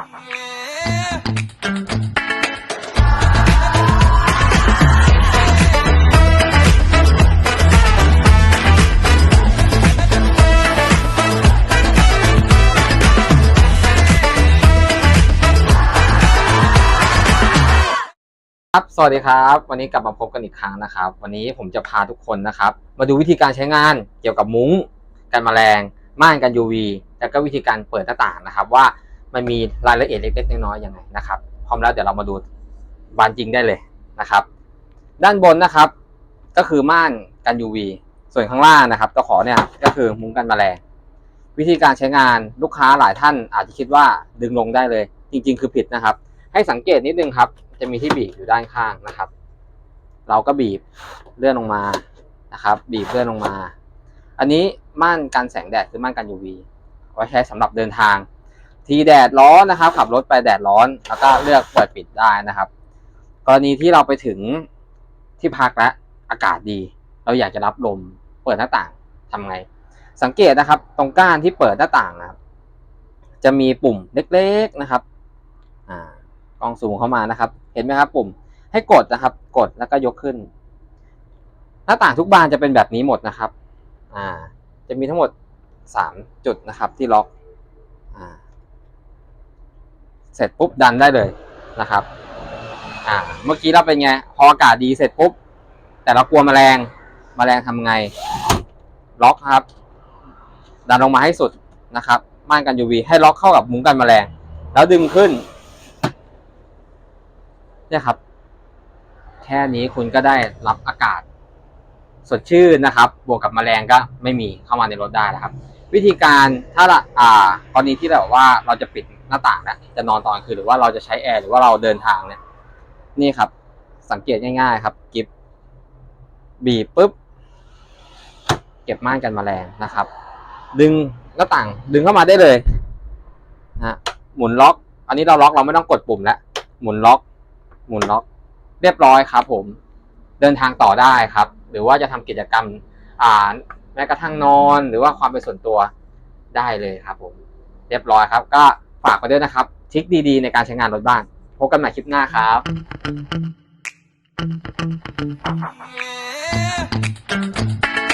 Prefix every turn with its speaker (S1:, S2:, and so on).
S1: ครับ สวัสดีครับ วันนี้กลับมาพบกันอีกครั้งนะครับ วันนี้ผมจะพาทุกคนนะครับ มาดูวิธีการใช้งานเกี่ยวกับมุ้งกันแมลง ม่านกัน UV แล้วก็วิธีการเปิดหน้าต่างนะครับ ว่า มันมีรายละเอียดเล็กๆน้อยๆยังไงนะครับ พร้อมแล้วเดี๋ยวเรามาดูบานจริงได้เลยนะครับ ด้านบนนะครับ ก็คือม่านกัน UV ส่วนข้างล่างนะครับตะขอเนี่ยก็คือมุ้งกันแมลงวิธีการใช้งานลูกค้าหลายท่านอาจจะคิดว่าดึงลงได้เลย จริง ๆ คือผิดนะครับ ให้สังเกตนิดนึงครับ จะมีที่บีบอยู่ด้านข้างนะครับ เราก็บีบเลื่อนลงมานะครับ บีบเลื่อนลงมา อันนี้ม่านกันแสงแดดคือม่านกัน UV ไว้ใช้สำหรับเดินทาง ทีแดดร้อนนะครับ ขับรถไปแดดร้อน แล้วก็เลือกเปิดปิดได้นะครับ กรณีที่เราไปถึงที่พักและอากาศดี เราอยากจะรับลม เปิดหน้าต่างทำไง สังเกตนะครับ ตรงก้านที่เปิดหน้าต่างนะครับ จะมีปุ่มเล็กๆนะครับอ่ากล้องซูมเข้ามานะครับ เห็นไหมครับ ปุ่มให้กดนะครับ กดแล้วก็ยกขึ้น หน้าต่างทุกบานจะเป็นแบบนี้หมดนะครับ อ่า จะมีทั้งหมดสามจุดนะครับ ที่ล็อก อ่า เสร็จปุ๊บดันได้เลยนะครับอ่าเมื่อกี้เราเป็นไง พออากาศดีเสร็จปุ๊บ แต่เรากลัวแมลงแมลงทำไง ล็อกครับ ดันลงมาให้สุดนะครับ ม่านกัน UV ให้ล็อกเข้ากับมุ้งกันแมลง แล้วดึงขึ้นเนี่ยครับ แค่นี้คุณก็ได้รับอากาศ สดชื่นนะครับ บวกกับแมลงก็ไม่มีเข้ามาในรถได้นะครับ วิธีการถ้าละอ่ากรณีที่แบบว่าเราจะปิดหน้าต่างนะจะนอนตอนกลางคืนหรือว่าเราจะใช้แอร์หรือว่าเราเดินทางเนี่ย นี่ครับ สังเกตง่าย ๆ ครับกิบบีบปุ๊บ เก็บม่านกันแมลงนะครับ ดึงหน้าต่าง ดึงเข้ามาได้เลยนะฮะหมุนล็อก อันนี้เราล็อกเราไม่ต้องกดปุ่มแล้วหมุนล็อก หมุนล็อก เรียบร้อยครับ ผม เดินทางต่อได้ครับ หรือว่าจะทำกิจกรรมอ่า แม้กระทั่งนอนหรือว่าความเป็นส่วนตัวได้เลยครับผม เรียบร้อยครับ ก็ฝากไปด้วยนะครับทริคดีๆ ในการใช้งานรถบ้านพบกันใหม่คลิปหน้าครับ
S2: Yeah.